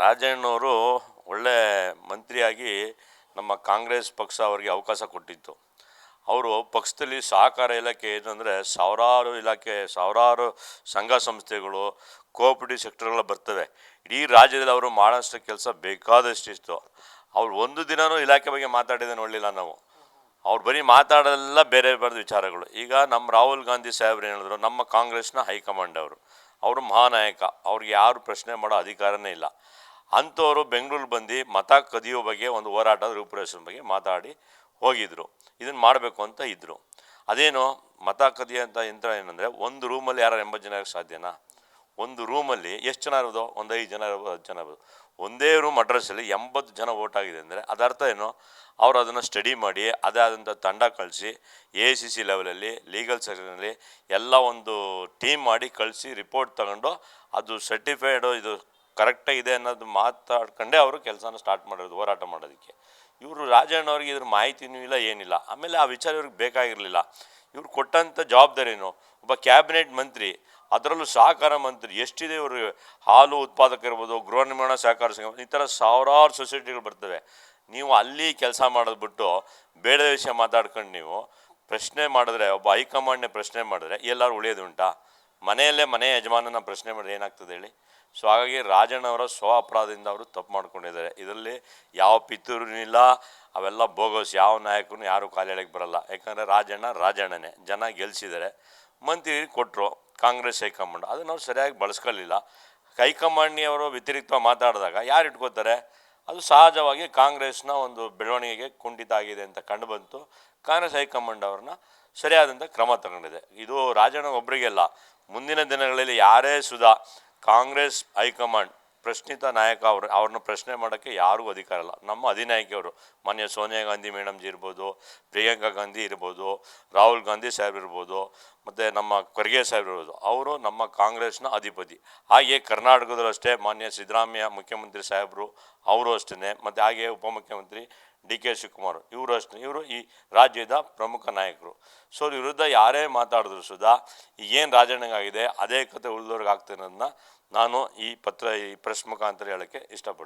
ರಾಜಣ್ಣವರು ಒಳ್ಳೆ ಮಂತ್ರಿಯಾಗಿ ನಮ್ಮ ಕಾಂಗ್ರೆಸ್ ಪಕ್ಷ ಅವರಿಗೆ ಅವಕಾಶ ಕೊಟ್ಟಿತ್ತು. ಅವರು ಪಕ್ಷದಲ್ಲಿ ಸಹಕಾರ ಇಲಾಖೆ ಏನಂದರೆ ಸಾವಿರಾರು ಇಲಾಖೆ, ಸಾವಿರಾರು ಸಂಘ ಸಂಸ್ಥೆಗಳು, ಕೋಆಪರೇಟಿವ್ ಸೆಕ್ಟರ್ಗಳು ಬರ್ತವೆ ಇಡೀ ರಾಜ್ಯದಲ್ಲಿ ಅವರು ಮಾಡೋಷ್ಟು ಕೆಲಸ ಬೇಕಾದಷ್ಟಿತ್ತು ಅವ್ರು ಒಂದು ದಿನವೂ ಇಲಾಖೆ ಬಗ್ಗೆ ಮಾತಾಡಿದೆ ನೋಡಲಿಲ್ಲ ನಾವು. ಅವ್ರು ಬರೀ ಮಾತಾಡೋದೆಲ್ಲ ಬೇರೆ ಬೇರೆ ವಿಚಾರಗಳು. ಈಗ ನಮ್ಮ ರಾಹುಲ್ ಗಾಂಧಿ ಸಾಹೇಬ್ರು ಹೇಳಿದ್ರು, ನಮ್ಮ ಕಾಂಗ್ರೆಸ್ನ ಹೈಕಮಾಂಡ್ ಅವರು. ಅವರು ಮಹಾನಾಯಕ. ಅವ್ರಿಗೆ ಯಾರು ಪ್ರಶ್ನೆ ಮಾಡೋ ಅಧಿಕಾರನೇ ಇಲ್ಲ. ಅಂಥವರು ಬೆಂಗಳೂರು ಬಂದು ಮತ ಕದಿಯೋ ಬಗ್ಗೆ ಒಂದು ಹೋರಾಟದ ರೂಪುರೇಷನ್ ಬಗ್ಗೆ ಮಾತಾಡಿ ಹೋಗಿದ್ದರು ಇದನ್ನು ಮಾಡಬೇಕು ಅಂತ ಇದ್ದರು ಅದೇನು ಮತ ಕದಿಯೋಂಥ ಯಂತ್ರ ಏನಂದರೆ ಒಂದು ರೂಮಲ್ಲಿ ಯಾರು ಎಂಬತ್ತು ಜನ ಸಾಧ್ಯನಾ ಒಂದು ರೂಮಲ್ಲಿ ಎಷ್ಟು ಜನ ಇರೋದು? ಒಂದು ಐದು ಜನ ಇರ್ಬೋದು ಹತ್ತು ಜನ ಇರ್ಬೋದು ಒಂದೇ ರೂಮ್ ಅಡ್ರೆಸ್ಸಲ್ಲಿ ಎಂಬತ್ತು ಜನ ವೋಟ್ ಆಗಿದೆ ಅಂದರೆ ಅದರ್ಥ ಏನು? ಅವರು ಅದನ್ನು ಸ್ಟಡಿ ಮಾಡಿ, ಅದೇ ಆದಂಥ ತಂಡ ಕಳಿಸಿ ಎ ಸಿ ಸಿ ಲೆವೆಲಲ್ಲಿ ಲೀಗಲ್ ಸೆಕ್ಷನಲ್ಲಿ ಎಲ್ಲ ಒಂದು ಟೀಮ್ ಮಾಡಿ ಕಳಿಸಿ ರಿಪೋರ್ಟ್ ತಗೊಂಡು ಅದು ಸರ್ಟಿಫೈಡು ಇದು ಕರೆಕ್ಟಾಗಿದೆ ಅನ್ನೋದು ಮಾತಾಡ್ಕೊಂಡೇ ಅವರು ಕೆಲಸನ ಸ್ಟಾರ್ಟ್ ಮಾಡೋದು ಹೋರಾಟ ಮಾಡೋದಕ್ಕೆ. ಇವರು ರಾಜಣ್ಣವ್ರಿಗೆ ಇದ್ರ ಮಾಹಿತಿನೂ ಇಲ್ಲ, ಏನಿಲ್ಲ. ಆಮೇಲೆ ಆ ವಿಚಾರ ಇವ್ರಿಗೆ ಬೇಕಾಗಿರಲಿಲ್ಲ. ಇವ್ರು ಕೊಟ್ಟಂಥ ಜವಾಬ್ದಾರಿನೂ ಒಬ್ಬ ಕ್ಯಾಬಿನೆಟ್ ಮಂತ್ರಿ, ಅದರಲ್ಲೂ ಸಹಕಾರ ಮಂತ್ರಿ, ಎಷ್ಟಿದೆ ಇವರು? ಹಾಲು ಉತ್ಪಾದಕ ಇರ್ಬೋದು, ಗೃಹ ನಿರ್ಮಾಣ ಸಹಕಾರ ಸಂಘ, ಈ ಥರ ಸಾವಿರಾರು ಸೊಸೈಟಿಗಳು ಬರ್ತವೆ. ನೀವು ಅಲ್ಲಿ ಕೆಲಸ ಮಾಡೋದು ಬಿಟ್ಟು ಬೇಡ ವಿಷಯ ಮಾತಾಡ್ಕೊಂಡು ನೀವು ಪ್ರಶ್ನೆ ಮಾಡಿದ್ರೆ, ಒಬ್ಬ ಹೈಕಮಾಂಡ್ನೇ ಪ್ರಶ್ನೆ ಮಾಡಿದ್ರೆ ಎಲ್ಲರೂ ಉಳಿಯೋದುಂಟಾ ಮನೆಯಲ್ಲೇ ಮನೆ ಯಜಮಾನನ ಪ್ರಶ್ನೆ ಮಾಡಿದ್ರೆ ಏನಾಗ್ತದೆ ಹೇಳಿ? ಸೊ ಹಾಗಾಗಿ ರಾಜಣ್ಣವರ ಸ್ವ ಅಪರಾಧದಿಂದ ಅವರು ತಪ್ಪು ಮಾಡ್ಕೊಂಡಿದ್ದಾರೆ. ಇದರಲ್ಲಿ ಯಾವ ಪಿತೂರಿನಿಲ್ಲ ಅವೆಲ್ಲ ಬೋಗಸ್, ಯಾವ ನಾಯಕನು ಯಾರು ಕಾಲೆಳೆಗೆ ಬರಲ್ಲ. ಯಾಕಂದರೆ ರಾಜಣ್ಣ ರಾಜಣ್ಣನೇ, ಜನ ಗೆಲ್ಸಿದ್ದಾರೆ. ಮಂತ್ರಿ ಕೊಟ್ಟರು ಕಾಂಗ್ರೆಸ್, ಹೈಕಮಾಂಡ್. ಅದು ನಾವು ಸರಿಯಾಗಿ ಬಳಸ್ಕೊಳ್ಳಿಲ್ಲ. ಹೈಕಮಾಂಡ್ನಿಯವರು ವ್ಯತಿರಿಕ್ತ ಮಾತಾಡಿದಾಗ ಯಾರು ಇಟ್ಕೋತಾರೆ ಅದು ಸಹಜವಾಗಿ ಕಾಂಗ್ರೆಸ್ನ ಒಂದು ಬೆಳವಣಿಗೆಗೆ ಕುಂಠಿತ ಆಗಿದೆ ಅಂತ ಕಂಡುಬಂತು ಕಾಂಗ್ರೆಸ್ ಹೈಕಮಾಂಡ್ ಅವ್ರನ್ನ ಸರಿಯಾದಂಥ ಕ್ರಮ ತಗೊಂಡಿದೆ. ಇದು ರಾಜಣ್ಣ ಒಬ್ಬರಿಗೆಲ್ಲ ಮುಂದಿನ ದಿನಗಳಲ್ಲಿ ಯಾರೇ ಸುಧಾ ಕಾಂಗ್ರೆಸ್ ಹೈಕಮಾಂಡ್ ಪ್ರಶ್ನಿತ ನಾಯಕ ಅವರು, ಅವ್ರನ್ನ ಪ್ರಶ್ನೆ ಮಾಡೋಕ್ಕೆ ಯಾರಿಗೂ ಅಧಿಕಾರ ಇಲ್ಲ. ನಮ್ಮ ಅಧಿನಾಯಕಿಯವರು, ಮಾನ್ಯ ಸೋನಿಯಾ ಗಾಂಧಿ ಮೇಡಮ್ಜಿ ಇರ್ಬೋದು, ಪ್ರಿಯಾಂಕಾ ಗಾಂಧಿ ಇರ್ಬೋದು, ರಾಹುಲ್ ಗಾಂಧಿ ಸಾಹೇಬ್ ಇರ್ಬೋದು ಮತ್ತು ನಮ್ಮ ಖರ್ಗೆ ಸಾಹೇಬ್ ಇರ್ಬೋದು ಅವರು ನಮ್ಮ ಕಾಂಗ್ರೆಸ್ನ ಅಧಿಪತಿ. ಹಾಗೆ ಕರ್ನಾಟಕದಲ್ಲೂ ಅಷ್ಟೇ, ಮಾನ್ಯ ಸಿದ್ದರಾಮಯ್ಯ ಮುಖ್ಯಮಂತ್ರಿ ಸಾಹೇಬರು, ಅವರು ಅಷ್ಟೇ ಮತ್ತು ಹಾಗೆ ಉಪಮುಖ್ಯಮಂತ್ರಿ ಡಿ ಕೆ ಶಿವಕುಮಾರ್, ಇವರು ಅಷ್ಟೇ. ಇವರು ಈ ರಾಜ್ಯದ ಪ್ರಮುಖ ನಾಯಕರು. ಸೊ ವಿರುದ್ಧ ಯಾರೇ ಮಾತಾಡಿದ್ರು ಸುಧಾ ಏನು ರಾಜಣ್ಣಗಾಗಿದೆ ಅದೇ ಕತೆ ಉಳಿದವ್ರಿಗೆ ಆಗ್ತಿರೋದನ್ನ ನಾನು ಈ ಪತ್ರ, ಈ ಪ್ರೆಸ್ ಮುಖಾಂತರ ಹೇಳೋಕ್ಕೆ ಇಷ್ಟಪಡ್ತೀನಿ.